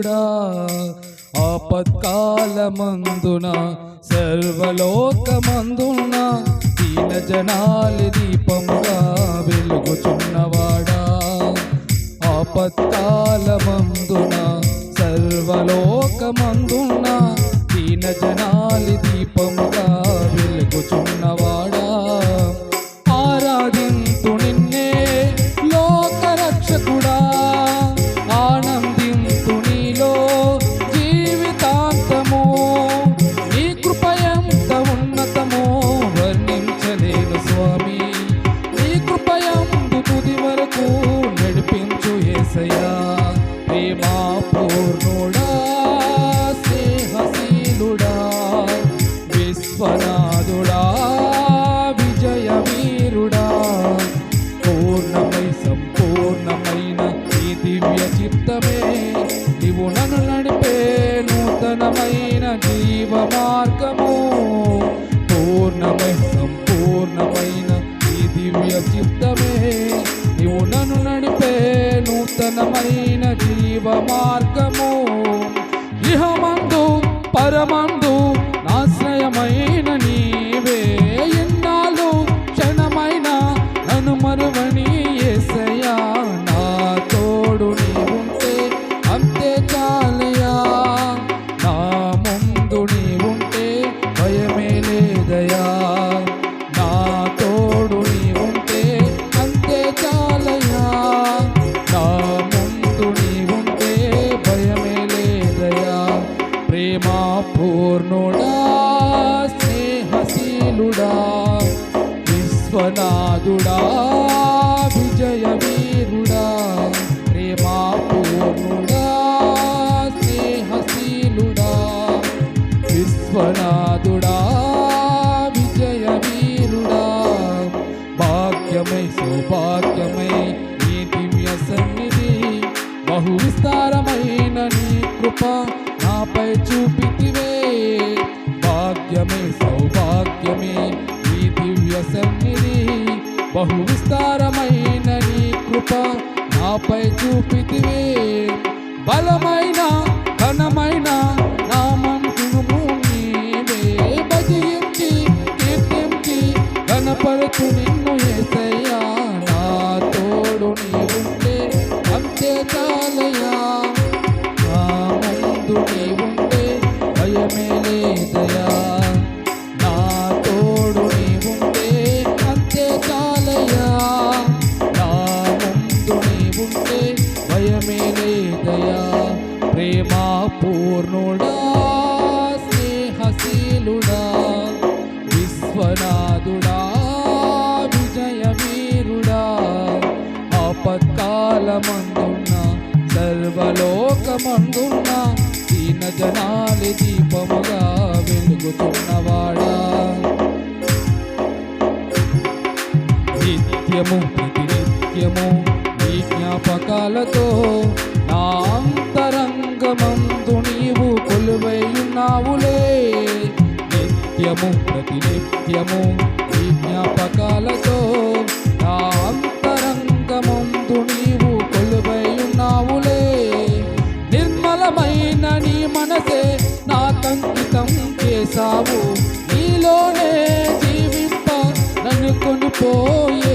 రక్షకుడా ఆపత్కాలమందున సర్వలోకమందున దీన జనాలి దీపముగా వెలుగుచున్నవాడా. ఆపత్కాల పూర్ణుడా స్నేహశీలుడా విశ్వనాథుడా విజయ వీరుడా పూర్ణమై సంపూర్ణమైన ఈ దివ్య చిత్తమే నీవు నన్ను నడిపే నూతనమైన జీవ మార్గము పూర్ణమై సంపూర్ణమైన ఈ దివ్య చిత్తమే నీవు నన్ను నడిపే నూతనమైన జీవ మార్గము పరమందు నాశ్రయమైన నీ స్నేహశీలుడా విశ్వనాథుడా విజయ వీరుడా ప్రేమాపూర్ణుడా స్నేహశీలుడా విశ్వనాథుడా విజయ వీరుడా భాగ్యమై సౌభాగ్యమై నీ దివ్య సన్నిధి బహు విస్తారమైన నీ కృప నాపై చూపితివే. సన్నిధి బహు విస్తారమైన నీ కృప నాపై చూపితివే. బలమైన ఘనమైన నామం తిరుము నీవే. భజించి కీర్తించి ఘనపరచు నిన్ను ఏసయ్యా. నా తోడు నీవుంటే అంతే చాలయ్యా. నా ముందు విశ్వనాథుడా విజయ వీరుడా ఆపత్కాలమందున్న సర్వలోకమందున్న దీన జనాలి దీపముగా వెలుగుతున్నవాడా. నిత్యము ప్రతి నిత్యము నీ జ్ఞాపకాలతో నా అంతరంగమందు నీవు కొలువై ఉన్నావులే నిత్యము ప్రతి నిత్యము విజ్ఞాపకాలతో నా అంతరంగమందు నీవు కొలువై ఉన్నావులే నిర్మలమైన నీ మనసే నా కంకితం చేశావు. నీలోనే జీవింప నన్ను కొనిపోయే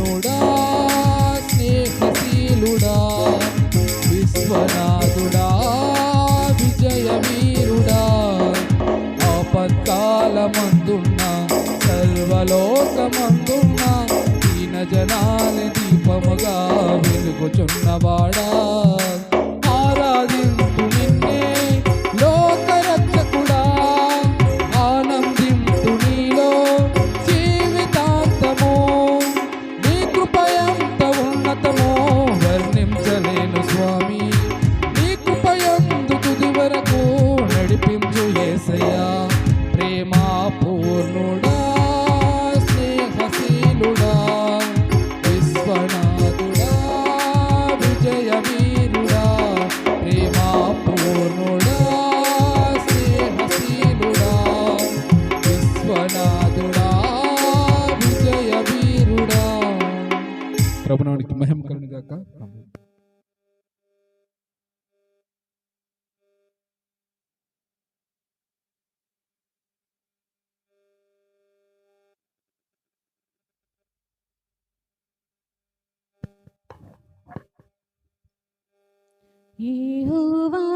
వెలుగుచున్నవాడా ప్రభునానికి మహిమ కలుగును గాక. యెహోవా